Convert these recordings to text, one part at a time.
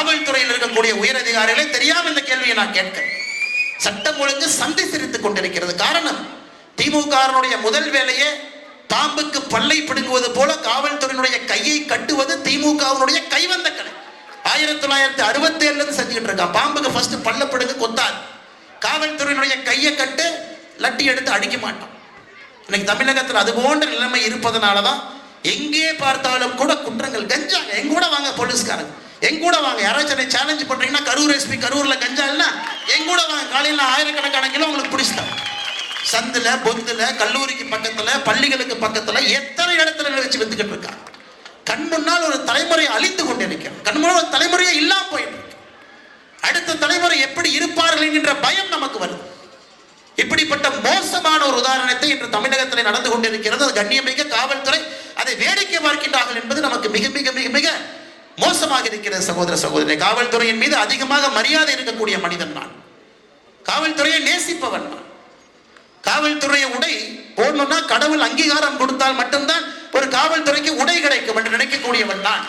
காவல்துறையில் இருக்கக்கூடிய உயரதிகாரிகளே தெரியாம இந்த கேள்வியை நான் கேட்கிறேன். சட்டம் ஒழுங்கு சந்தை சிரித்துக் கொண்டிருக்கிறது. காரணம் திமுகவினுடைய முதல் வேலையே பாம்புக்கு பல்லை பிடுங்குவது போல காவல்துறையினுடைய கையை கட்டுவது திமுகவினுடைய கைவந்த கலை. ஆயிரத்தி தொள்ளாயிரத்தி அறுபத்தி ஏழுல செஞ்சுக்கிட்டு இருக்கான் பாம்புக்கு ஃபர்ஸ்ட் பல்ல பிடுங்க கொத்தாது காவல்துறையினுடைய கையை கட்டு லட்டி எடுத்து அடிக்க மாட்டோம் இன்னைக்கு தமிழகத்தில் அது போன்ற நிலைமை இருப்பதனால தான் எங்கே பார்த்தாலும் கூட குற்றங்கள் கஞ்சாங்க எங்க கூட வாங்க போலீஸ்காரங்க. எங்கூட வாங்க. யாராச்சும் என்னை சேலஞ்ச் பண்ணுறீங்கன்னா கரூர் எஸ்பி கரூரில் கஞ்சா இல்ல எங்க கூட வாங்க. காலையில் ஆயிரக்கணக்கான கிலோ உங்களுக்கு பிடிச்சிட்டாங்க சந்தில் பொந்தில் கல்லூரிக்கு பக்கத்தில் பள்ளிகளுக்கு பக்கத்தில் எத்தனை இடத்துல வச்சு வந்துக்கிட்டு இருக்காங்க கண் முன்னால் ஒரு தலைமுறையை அழித்து கொண்டிருக்கிறோம் கண் முன்னால் ஒரு தலைமுறையை இல்லாமல் போயிட்டு அடுத்த தலைமுறை எப்படி இருப்பார்கள் என்கின்ற பயம் நமக்கு வருது. இப்படிப்பட்ட மோசமான ஒரு உதாரணத்தை இன்று தமிழகத்தில் நடந்து கொண்டிருக்கிறது. அது கண்ணியமிக்க காவல்துறை அதை வேடிக்கை பார்க்கின்றார்கள் என்பது நமக்கு மிக மிக மிக மிக மோசமாக இருக்கிற சகோதர சகோதரி காவல்துறையின் மீது அதிகமாக மரியாதை இருக்கக்கூடிய மனிதன் நான். காவல்துறையை நேசிப்பவன் நான். காவல்துறையை உடை போடணும்னா கடவுள் அங்கீகாரம் கொடுத்தால் மட்டும்தான் ஒரு காவல்துறைக்கு உடை கிடைக்கும் என்று நினைக்கக்கூடியவன் நான்.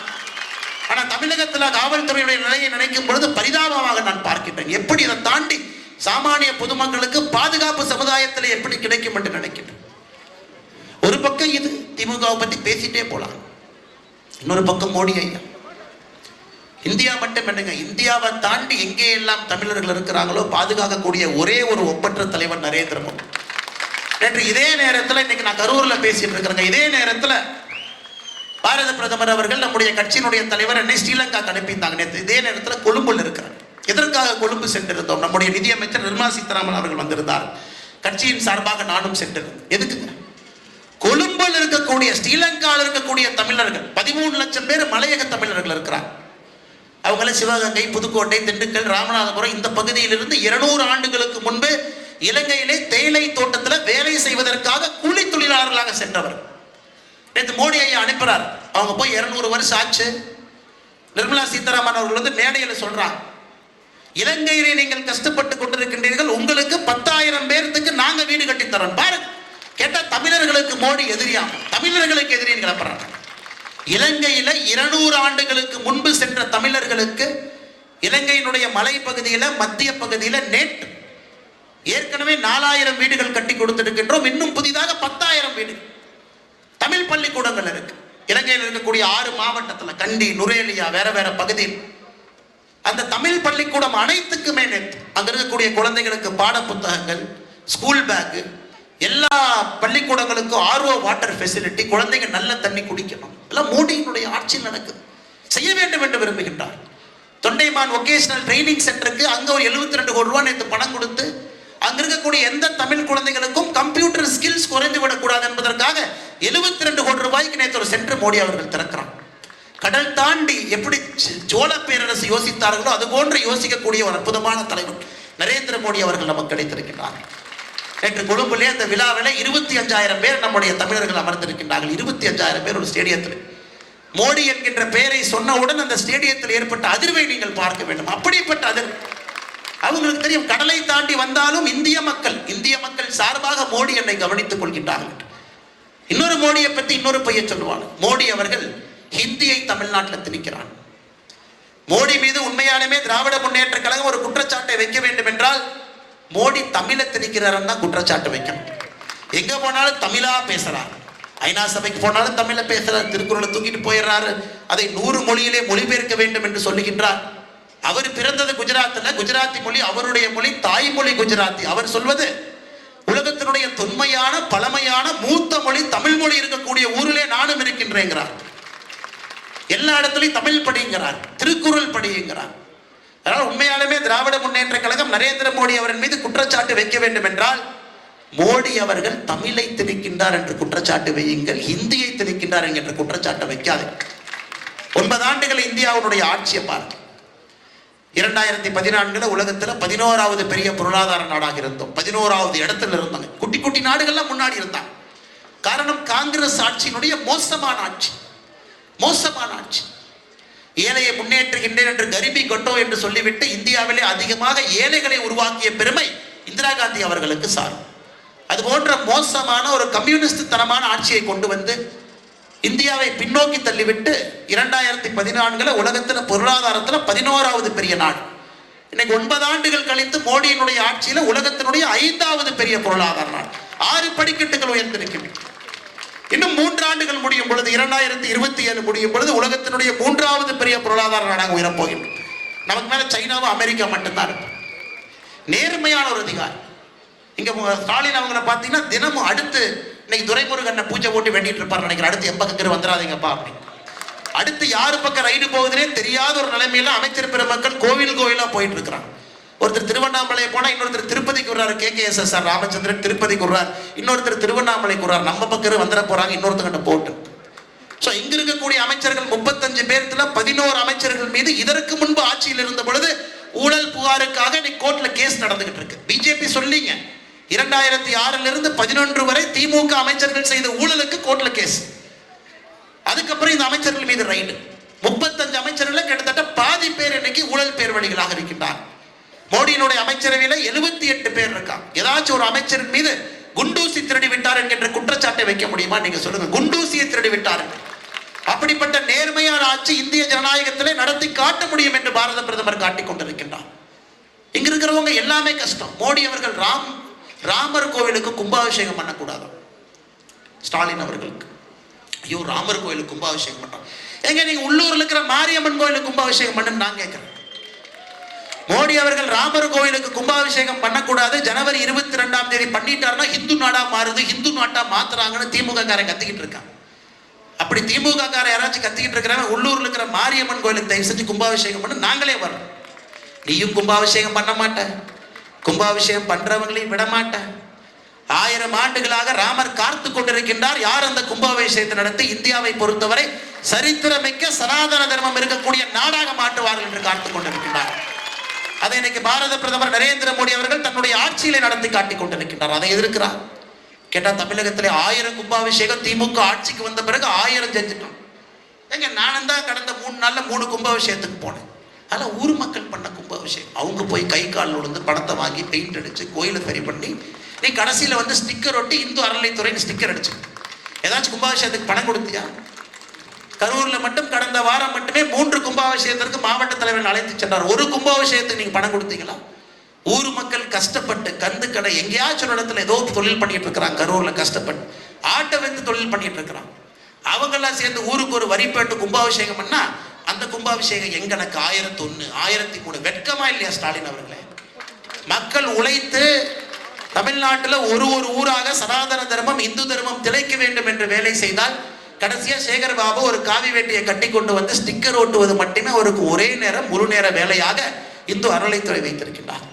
ஆனால் தமிழகத்தில் காவல்துறையுடைய நிலையை நினைக்கும் பொழுது பரிதாபமாக நான் பார்க்கின்றேன். எப்படி இதை தாண்டி சாமானிய பொதுமக்களுக்கு பாதுகாப்பு சமுதாயத்தில் எப்படி கிடைக்கும் என்று நினைக்கின்றேன். ஒரு பக்கம் இது திமுகவை பற்றி பேசிட்டே போலாம். இன்னொரு பக்கம் மோடி ஐயா. இந்தியா மட்டும் என்னங்க இந்தியாவை தாண்டி எங்கே எல்லாம் தமிழர்கள் இருக்கிறாங்களோ பாதுகாக்கக்கூடிய ஒரே ஒரு ஒப்பற்ற தலைவர் நரேந்திர மோடி. நேற்று இதே நேரத்தில் இன்னைக்கு நான் கரூரில் பேசிட்டு இருக்கிறேங்க இதே நேரத்தில் பாரத பிரதமர் அவர்கள் நம்முடைய கட்சியினுடைய தலைவர் என்னை ஸ்ரீலங்காக்கு அனுப்பியிருந்தாங்க. நேற்று இதே நேரத்தில் கொழும்புல இருக்கிறார். எதற்காக கொழும்பு சென்றிருந்தோம்? நம்முடைய நிதியமைச்சர் நிர்மலா சீதாராமன் அவர்கள் வந்திருந்தார். கட்சியின் சார்பாக நானும் சென்றிருந்தேன் எதுக்கு கொழும்பில் இருக்கக்கூடிய ஸ்ரீலங்காவில் இருக்கக்கூடிய தமிழர்கள் பதிமூணு லட்சம் பேர் மலையக தமிழர்கள் இருக்கிறாங்க. அவங்களாம் சிவகங்கை புதுக்கோட்டை திண்டுக்கல் ராமநாதபுரம் இந்த பகுதியிலிருந்து இருநூறு ஆண்டுகளுக்கு முன்பு இலங்கையிலே தேயிலை தோட்டத்தில் வேலை செய்வதற்காக கூலி தொழிலாளர்களாக சென்றவர். நேற்று மோடி ஐயா அனுப்புறார். அவங்க போய் இருநூறு வருஷம் ஆச்சு. நிர்மலா சீதாராமன் அவர்கள் வந்து மேடையில் சொல்றாங்க. இலங்கையிலே நீங்கள் கஷ்டப்பட்டு கொண்டிருக்கின்றீர்கள். உங்களுக்கு பத்தாயிரம் பேர்த்துக்கு நாங்க வீடு கட்டி தரோம் பாருங்க. கேட்டா தமிழர்களுக்கு மோடி எதிரியாம் தமிழர்களுக்கு எதிரின்னு கிளப்புறாங்க. இலங்கையில இருநூறு ஆண்டுகளுக்கு முன்பு சென்ற தமிழர்களுக்கு இலங்கையினுடைய மலைப்பகுதியில மத்திய பகுதியில நேற்று ஏற்கனவே நாலாயிரம் வீடுகள் கட்டி கொடுத்திருக்கின்றோம். இன்னும் புதிதாக பத்தாயிரம் வீடு தமிழ் பள்ளிக்கூடங்கள் இருக்கு. இலங்கையில் இருக்கக்கூடிய ஆறு மாவட்டத்தில் கண்டி நுரேலியா வேற வேற பகுதியில். அந்த தமிழ் பள்ளிக்கூடம் அனைத்துக்குமே நேற்று அங்க இருக்கக்கூடிய குழந்தைகளுக்கு பாட புத்தகங்கள் ஸ்கூல் பேக்கு எல்லா பள்ளிக்கூடங்களுக்கும் ஆர்வோ வாட்டர் ஃபெசிலிட்டி குழந்தைங்க நல்ல தண்ணி குடிக்கணும். எல்லாம் மோடியினுடைய ஆட்சி நடக்குது. செய்ய வேண்டும் என்று விரும்புகின்றார். தொண்டைமான் ஒகேஷனல் ட்ரைனிங் சென்டருக்கு அங்கே ஒரு 72 ரெண்டு கோடி ரூபா நேற்று பணம் கொடுத்து அங்க இருக்கக்கூடிய எந்த தமிழ் குழந்தைகளுக்கும் கம்ப்யூட்டர் ஸ்கில்ஸ் குறைந்து விடக்கூடாது என்பதற்காக 72 ரெண்டு கோடி ரூபாய்க்கு நேற்று ஒரு சென்டர் மோடி அவர்கள் திறக்கிறார் கடல் தாண்டி எப்படி சோழ பேரரசு யோசித்தார்களோ அது போன்று யோசிக்கக்கூடிய ஒரு அற்புதமான தலைவர் நரேந்திர மோடி அவர்கள் நமக்கு கிடைத்திருக்கிறார்கள் நேற்று கொழும்புலே அந்த விழாவில் இருபத்தி அஞ்சாயிரம் பேர் நம்முடைய தமிழர்கள் அமர்ந்திருக்கின்றார்கள். இருபத்தி அஞ்சாயிரம் பேர் ஒரு ஸ்டேடியத்தில். மோடி என்கின்ற பெயரை சொன்னவுடன் அந்த ஸ்டேடியத்தில் ஏற்பட்ட அதிர்வை நீங்கள் பார்க்க வேண்டும். அப்படிப்பட்ட அதிர்வு. அவங்களுக்கு தெரியும் கடலை தாண்டி வந்தாலும் இந்திய மக்கள் இந்திய மக்கள் சார்பாக மோடி என்னை கவனித்துக் கொள்கின்றார்கள். இன்னொரு மோடியை பற்றி இன்னொரு பையன் சொல்லுவாங்க மோடி அவர்கள் ஹிந்தியை தமிழ்நாட்டில் திணிக்கிறான். மோடி மீது உண்மையாலுமே திராவிட முன்னேற்ற கழகம் ஒரு குற்றச்சாட்டை வைக்க வேண்டும் என்றால் மோடி தமிழை திணிக்கிறாருன்னு தான் குற்றச்சாட்டு வைக்கணும் எங்கே போனாலும் தமிழா பேசுகிறார் ஐநா சபைக்கு போனாலும் தமிழை பேசுகிறார் திருக்குறளை தூக்கிட்டு போயிடுறாரு. அதை நூறு மொழியிலே மொழிபெயர்க்க வேண்டும் என்று சொல்லுகின்றார். அவர் பிறந்தது குஜராத்தில் குஜராத்தி மொழி அவருடைய மொழி தாய்மொழி குஜராத்தி. அவர் சொல்வது உலகத்தினுடைய தொன்மையான பழமையான மூத்த மொழி தமிழ் மொழி இருக்கக்கூடிய ஊரிலே நானும் இருக்கின்றேங்கிறார். எல்லா இடத்துலையும் தமிழ் படிங்கிறார் திருக்குறள் படிங்கிறார் அதனால் உண்மையாலுமே திராவிட முன்னேற்ற கழகம் நரேந்திர மோடி அவரின் மீது குற்றச்சாட்டு வைக்க வேண்டும் என்றால் மோடி அவர்கள் தமிழை திணிக்கின்றார் என்று குற்றச்சாட்டு வையுங்கள் ஹிந்தியை திணிக்கின்றார் என்கின்ற குற்றச்சாட்டை வைக்காது. ஒன்பது ஆண்டுகள் இந்தியாவுடைய ஆட்சியை பார்த்து இரண்டாயிரத்தி பதினான்குல உலகத்துல பதினோராவது பெரிய பொருளாதார நாடாக இருந்தோம். பதினோராவது இடத்துல இருந்தாங்க. குட்டி குட்டி நாடுகள்லாம் முன்னாடி இருந்தாங்க. காரணம் காங்கிரஸ் ஆட்சியினுடைய மோசமான ஆட்சி. மோசமான ஆட்சி. ஏழையை முன்னேற்றுகின்றேன் என்று கரிபி கொண்டோ என்று சொல்லிவிட்டு இந்தியாவிலே அதிகமாக ஏழைகளை உருவாக்கிய பெருமை இந்திரா காந்தி அவர்களுக்கு சாரும். அது போன்ற மோசமான ஒரு கம்யூனிஸ்ட் தனமான ஆட்சியை கொண்டு வந்து இந்தியாவை பின்னோக்கி தள்ளிவிட்டு இரண்டாயிரத்தி பதினான்குல உலகத்தில் பொருளாதாரத்தில் பதினோராவது பெரிய நாடு. இன்னைக்கு ஒன்பது ஆண்டுகள் கழித்து மோடியினுடைய ஆட்சியில் உலகத்தினுடைய ஐந்தாவது பெரிய பொருளாதார நாடு. ஆறு படிக்கட்டுகள் உயர்ந்திருக்கின்றன. இன்னும் மூன்று ஆண்டுகள் முடியும் பொழுது இரண்டாயிரத்தி இருபத்தி ஏழு முடியும் பொழுது உலகத்தினுடைய மூன்றாவது பெரிய பொருளாதார நாடாக உயரப்போகின்றோம் நமக்கு மேல சைனாவும் அமெரிக்கா மட்டும்தான் இருக்கும் நேர்மையான ஒரு அதிகாரி இங்க ஸ்டாலின் அவங்கள பார்த்தீங்கன்னா தினமும் அடுத்து இன்னைக்கு துரைமுருகனை பூஜை போட்டு வேண்டிட்டு இருப்பார் நினைக்கிறேன். அடுத்து என் பக்கம் வந்துடாதீங்கப்பா அப்படின்னு. அடுத்து யாரு பக்கம் ரைடு போகுதுன்னே தெரியாத ஒரு நிலைமையில அமைச்சர் பெருமக்கள் கோவில் கோவிலா போயிட்டு இருக்கிறாங்க. ஒருத்தர் திருவண்ணாமலை போனால் இன்னொருத்தர் திருப்பதிக்கு வர்றாரு. K K S S R Ramachandran திருப்பதிக்கு வர்றார். இன்னொருத்தர் திருவண்ணாமலைக்கு வர்றார். நம்ம பக்கம் வந்துட போறாங்க. இன்னொருத்தங்கிட்ட போட்டு. ஸோ இங்க இருக்கக்கூடிய அமைச்சர்கள் முப்பத்தஞ்சு பேர்த்துல பதினோரு அமைச்சர்கள் மீது இதற்கு முன்பு ஆட்சியில் இருந்த பொழுது ஊழல் புகாருக்காக இன்னைக்கு கோர்ட்ல கேஸ் நடந்துகிட்டு இருக்கு. பிஜேபி சொல்லிங்க இரண்டாயிரத்தி ஆறுல இருந்து பதினொன்று வரை திமுக அமைச்சர்கள் செய்த ஊழலுக்கு கோர்ட்ல கேஸ் அதுக்கப்புறம் இந்த அமைச்சர்கள் மீது ரைடு முப்பத்தஞ்சு அமைச்சர்கள் கிட்டத்தட்ட பாதி பேர் இன்னைக்கு ஊழல் பேர்வழிகளாக இருக்கின்றார் மோடியினுடைய அமைச்சரவையில எழுபத்தி எட்டு பேர் இருக்காங்க. ஏதாச்சும் ஒரு அமைச்சரின் மீது குண்டூசி திருடி விட்டார் என்கின்ற குற்றச்சாட்டை வைக்க முடியுமா? நீங்க சொல்லுங்க. குண்டூசியை திருடி விட்டார். அப்படிப்பட்ட நேர்மையான ஆட்சி இந்திய ஜனநாயகத்திலே நடத்தி காட்ட முடியும் என்று பாரத பிரதமர் காட்டிக் கொண்டிருக்கின்றார். இங்க இருக்கிறவங்க எல்லாமே கஷ்டம். மோடி அவர்கள் ராம் ராமர் கோவிலுக்கு கும்பாபிஷேகம் பண்ணக்கூடாது. ஸ்டாலின் அவர்களுக்கு. ஐயோ ராமர் கோயிலுக்கு கும்பாபிஷேகம் பண்றோம் எங்க நீங்க உள்ளூர்ல இருக்கிற மாரியம்மன் கோயிலுக்கு கும்பாபிஷேகம் பண்ணுன்னு நான் கேட்கிறேன் மோடி அவர்கள் ராமர் கோயிலுக்கு கும்பாபிஷேகம் பண்ணக்கூடாது. ஜனவரி இருபத்தி ரெண்டாம் தேதி பண்ணிட்டாருன்னா ஹிந்து நாடா மாறுது. ஹிந்து நாட்டா மாத்துறாங்கன்னு திமுக காரன் கத்திக்கிட்டு இருக்கான். அப்படி திமுக கார யாராச்சும் கத்திக்கிட்டு இருக்கிறாங்க உள்ளூர்ல இருக்கிற மாரியம்மன் கோயிலுக்கு தயவு செஞ்சு கும்பாபிஷேகம் பண்ண. நாங்களே வரோம் நீயும் கும்பாபிஷேகம் பண்ண மாட்ட. கும்பாபிஷேகம் பண்றவங்களையும் விட மாட்டேன் ஆயிரம் ஆண்டுகளாக ராமர் காத்து கொண்டிருக்கின்றார். யார் அந்த கும்பாபிஷேகத்தை நடத்தி? இந்தியாவை பொறுத்தவரை சரித்திரமிக்க சனாதன தர்மம் இருக்கக்கூடிய நாடாக மாற்றுவார்கள் என்று காத்து கொண்டிருக்கின்றார். அதை இன்னைக்கு பாரத பிரதமர் நரேந்திர மோடி அவர்கள் தன்னுடைய ஆட்சியிலே நடத்தி காட்டிக் கொண்டிருக்கின்றார். அதை எதிர்க்கிறார். கேட்டால் தமிழகத்திலே ஆயிரம் கும்பாபிஷேகம் திமுக ஆட்சிக்கு வந்த பிறகு ஆயிரம் செஞ்சுட்டோம் எங்க நானும் தான் கடந்த மூணு நாளில் மூணு கும்பாபிஷேகத்துக்கு போனேன். அதெல்லாம் ஊர் மக்கள் பண்ண கும்பாபிஷேகம். அவங்க போய் கை கால் விழுந்து பணத்தை வாங்கி பெயிண்ட் அடிச்சு கோயிலை சரி பண்ணி நீ கடைசியில் வந்து ஸ்டிக்கர் ஒட்டி இந்து அறநிலைத்துறைன்னு ஸ்டிக்கர் அடிச்சு ஏதாச்சும் கும்பாபிஷேகத்துக்கு பணம் கொடுத்தியா? கரூர்ல மட்டும் கடந்த வாரம் மட்டுமே மூன்று கும்பாபிஷேகத்திற்கு மாவட்ட தலைவர் அழைத்து சென்றார். ஒரு கும்பாபிஷேகத்துக்கு நீங்க பணம் கொடுத்தீங்களா? ஊர் மக்கள் கஷ்டப்பட்டு கந்து கடை எங்கேயாச்சும் ஒரு இடத்துல ஏதோ தொழில் பண்ணிட்டு இருக்கிறாங்க. கரூர்ல கஷ்டப்பட்டு. ஆட்டை வந்து தொழில் பண்ணிட்டு இருக்கிறான் அவங்கெல்லாம் சேர்ந்து ஊருக்கு ஒரு வரிப்பேட்டு கும்பாபிஷேகம் பண்ணா அந்த கும்பாபிஷேகம் எங்கனக்கு ஆயிரத்தி ஒன்று ஆயிரத்தி மூணு வெட்கமா இல்லையா ஸ்டாலின் அவர்களே? மக்கள் உழைத்து தமிழ்நாட்டில் ஒரு ஒரு ஊராக சனாதன தர்மம் இந்து தர்மம் திளைக்க வேண்டும் என்று வேலை செய்தால் கடைசியா சேகர் பாபு ஒரு காவி வேட்டியை கட்டி கொண்டு வந்து ஸ்டிக்கர் ஓட்டுவது மட்டுமே அவருக்கு ஒரே நேரம் முழு நேர வேலையாக இந்து அறநிலைத்துறை வைத்திருக்கின்றார்.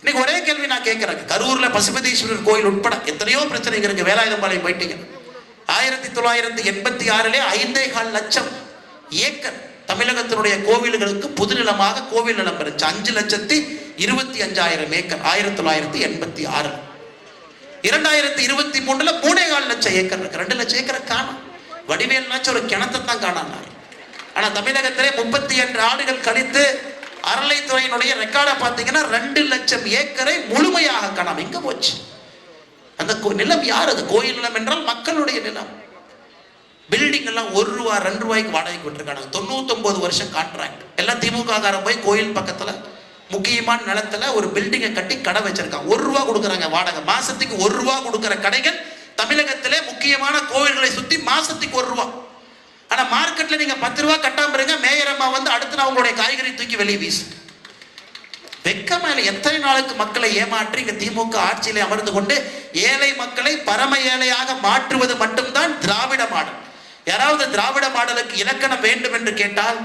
இன்னைக்கு ஒரே கேள்வி நான் கேட்கிறேன். கரூர்ல பசுபதீஸ்வரர் கோயில் உட்பட எத்தனையோ பிரச்சனைகள் இருக்கு. வேலாயுதம்பாளையம் போயிட்டீங்க. ஆயிரத்தி தொள்ளாயிரத்தி எண்பத்தி ஆறிலே ஐந்தே கால் லட்சம் ஏக்கர் தமிழகத்தினுடைய கோவில்களுக்கு புதுநிலமாக கோவில் நிலம் இருந்துச்சு அஞ்சு லட்சத்தி இருபத்தி அஞ்சாயிரம் ஏக்கர் ஆயிரத்தி தொள்ளாயிரத்தி எண்பத்தி ஆறு இரண்டாயிரத்தி இருபத்தி மூணுல மூணே கால் லட்சம் ஏக்கர் இருக்கு. ரெண்டு லட்சம் ஏக்கரை காணும். வடிவேல்னாச்சும் ஒரு கிணத்தை தான் காணானார் ஆனால் தமிழகத்திலே முப்பத்தி எட்டு ஆண்டுகள் கழித்து அறளைத்துறையினுடைய ரெக்கார்டை பார்த்தீங்கன்னா ரெண்டு லட்சம் ஏக்கரை முழுமையாக காணாம எங்க போச்சு. அந்த நிலம் யார் அது? கோயில் நிலம் என்றால் மக்களுடைய நிலம். பில்டிங் எல்லாம் ஒரு ரூபா ரெண்டு ரூபாய்க்கு வாடகைக்கு விட்டுருக்காங்க. தொண்ணூத்தொன்பது வருஷம் கான்ட்ராக்ட் எல்லாம் திமுககாரன் போய் கோயில் பக்கத்தில் முக்கியமான நிலத்துல ஒரு பில்டிங்கை கட்டி கடை வச்சிருக்காங்க. ஒரு ரூபா கொடுக்குறாங்க வாடகை. மாசத்துக்கு ஒரு ரூபா கொடுக்குற கடைகள் தமிழகத்திலே முக்கியமான கோவில்களை சுத்தி மாசத்துக்கு ஒரு ரூபா. ஆனா மார்க்கெட்ல நீங்க பத்து ரூபா கட்டாம இருங்க மேயர் அம்மா வந்து அடுத்து நான் உங்களுடைய காய்கறி தூக்கி வெளியே வீசு வெக்கமா இல்லை எத்தனை நாளுக்கு மக்களை ஏமாற்றி இங்க திமுக ஆட்சியிலே அமர்ந்து கொண்டு ஏழை மக்களை பரம ஏழையாக மாற்றுவது மட்டும்தான் திராவிட மாடல். யாராவது திராவிட மாடலுக்கு இலக்கணம் வேண்டும் என்று கேட்டால்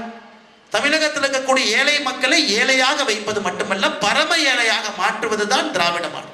தமிழகத்தில் இருக்கக்கூடிய ஏழை மக்களை ஏழையாக வைப்பது மட்டுமல்ல பரம ஏழையாக மாற்றுவது தான் திராவிட மாடல்.